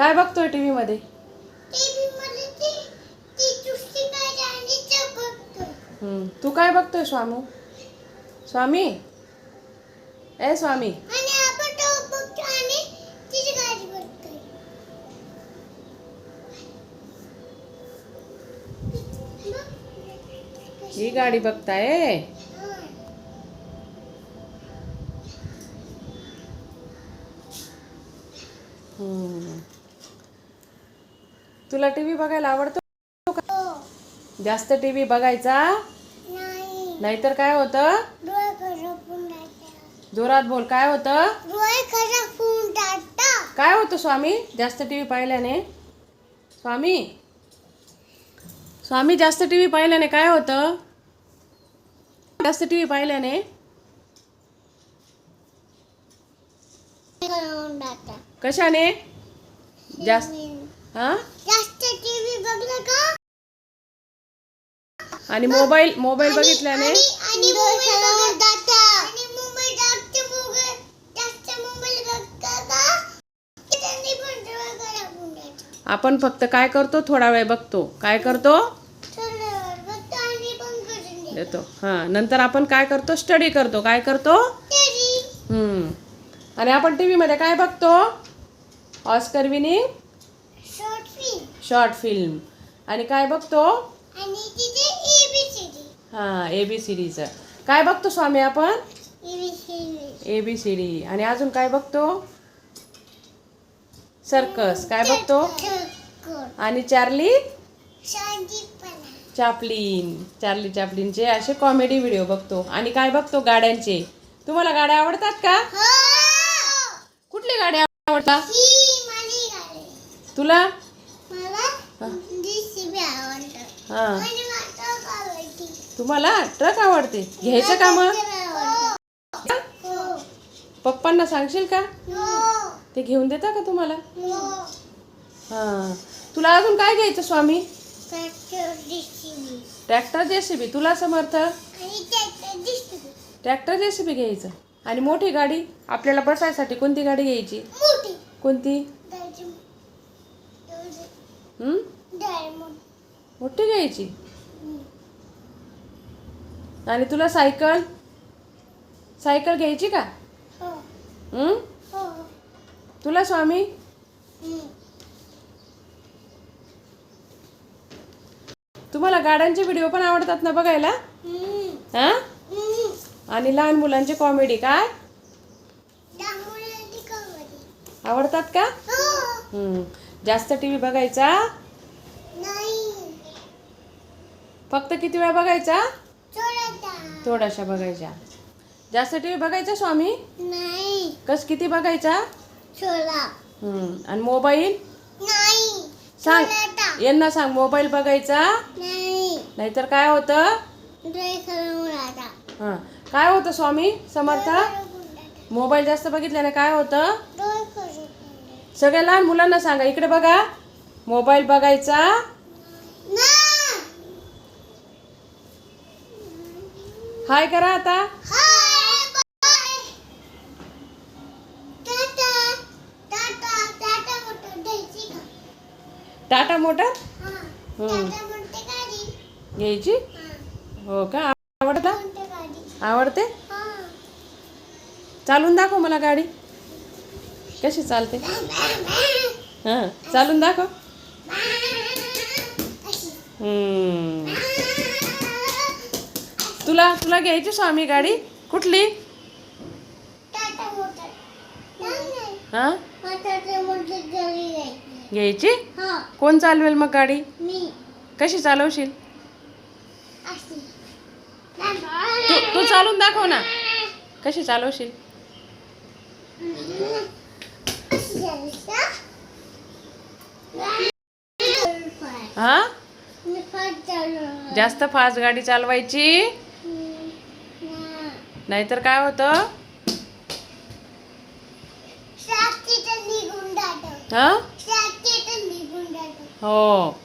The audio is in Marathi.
काय बघतोय टीव्ही मध्ये टीव्ही मध्ये ती ती दुसरी गाडी आणि ते बघतोय. हम्म, तू काय बघतोय स्वामू? स्वामी? ए स्वामी. आणि आपण तो बघतो आणि तिची गाडी बघतोय. ही गाडी बघताय? हम्म. तुला टीव्ही बघायला आवडतो का? जास्त टीव्ही बघायचा? नाही. नाहीतर काय होतं? जोरात बोल काय होतं? काय होतं स्वामी? जास्त टीव्ही पाहिल्याने? स्वामी? स्वामी जास्त टीव्ही पाहिल्याने काय होतं? जास्त टीव्ही पाहिल्याने? कशाने? जास्त हा जास्त टीव्ही बघलं का आणि मोबाईल मोबाईल बघितल्याने आपण फक्त काय करतो? थोडा वेळ बघतो. काय करतो? देतो. हां. नंतर आपण काय करतो? स्टडी करतो. काय करतो? हम्म. आणि आपण टी व्हीमध्ये काय बघतो? Oscar winning? Short film. आणि काय बघतो हां ए बी सी डीचं काय बघतो स्वामी आपण? ए बी सी डी आणि अजून काय बघतो? सर्कस. काय बघतो? आणि चार्ली? चापलीन. चार्ली चापलीनचे असे कॉमेडी व्हिडिओ बघतो. आणि काय बघतो? गाड्यांचे. तुम्हाला गाड्या आवडतात का? हो. कुठली गाड्या आवडतात तुला? हां. तुम्हाला ट्रक आवडते? घ्यायचं का मग? पप्पांना सांगशील का? ते घेऊन देता का तुम्हाला? हो. तुला अजून काय घ्यायचं Swami? Tractor JCB. Tractor JCB तुला समर्थ? ट्रॅक्टर जीसीबी घ्यायचं. आणि मोठी गाडी? आपल्याला बसायसाठी कोणती गाडी घ्यायची? कोणती? मोठी घ्यायची? आणि तुला सायकल? सायकल घ्यायची का? हो. हं? हो. तुला स्वामी? तुम्हाला गाड्यांचे व्हिडिओ पण आवडतात ना बघायला? हां. आणि लहान मुलांचे कॉमेडी काय? आवडतात का? हं. जास्त टी व्ही बघायचा? नाही. फक्त किती वेळा बघायचा? थोडासा. थोड्याशा बघायच्या जास्त टी व्ही बघायचा स्वामी? नाही. कस किती बघायचा. आणि मोबाईल? नाही. सांग. यांना सांग मोबाईल बघायचा? नाही. नाहीतर काय होतं? हां. काय होतं स्वामी? समर्थ? मोबाईल जास्त बघितल्याने काय होतं? सगळ्या लहान मुलांना सांगा. इकडे बघा. मोबाईल बघायचा. ना हाय करा आता. टाटा टाटा टाटा मोटर हा घ्यायची? हा का? आवडता? आवडते? हा. चालून दाखव मला गाडी. कशी चालते? हां चालून दाखव. तुला तुला घ्यायची स्वामी गाडी? कुठली? हां? घ्यायची? कोण चालवेल मग गाडी? कशी चालवशील? तू तू चालून दाखव ना. कशी चालवशील? हां. जास्त फास्ट गाडी चालवायची. नाहीतर काय होतं? हां? हो.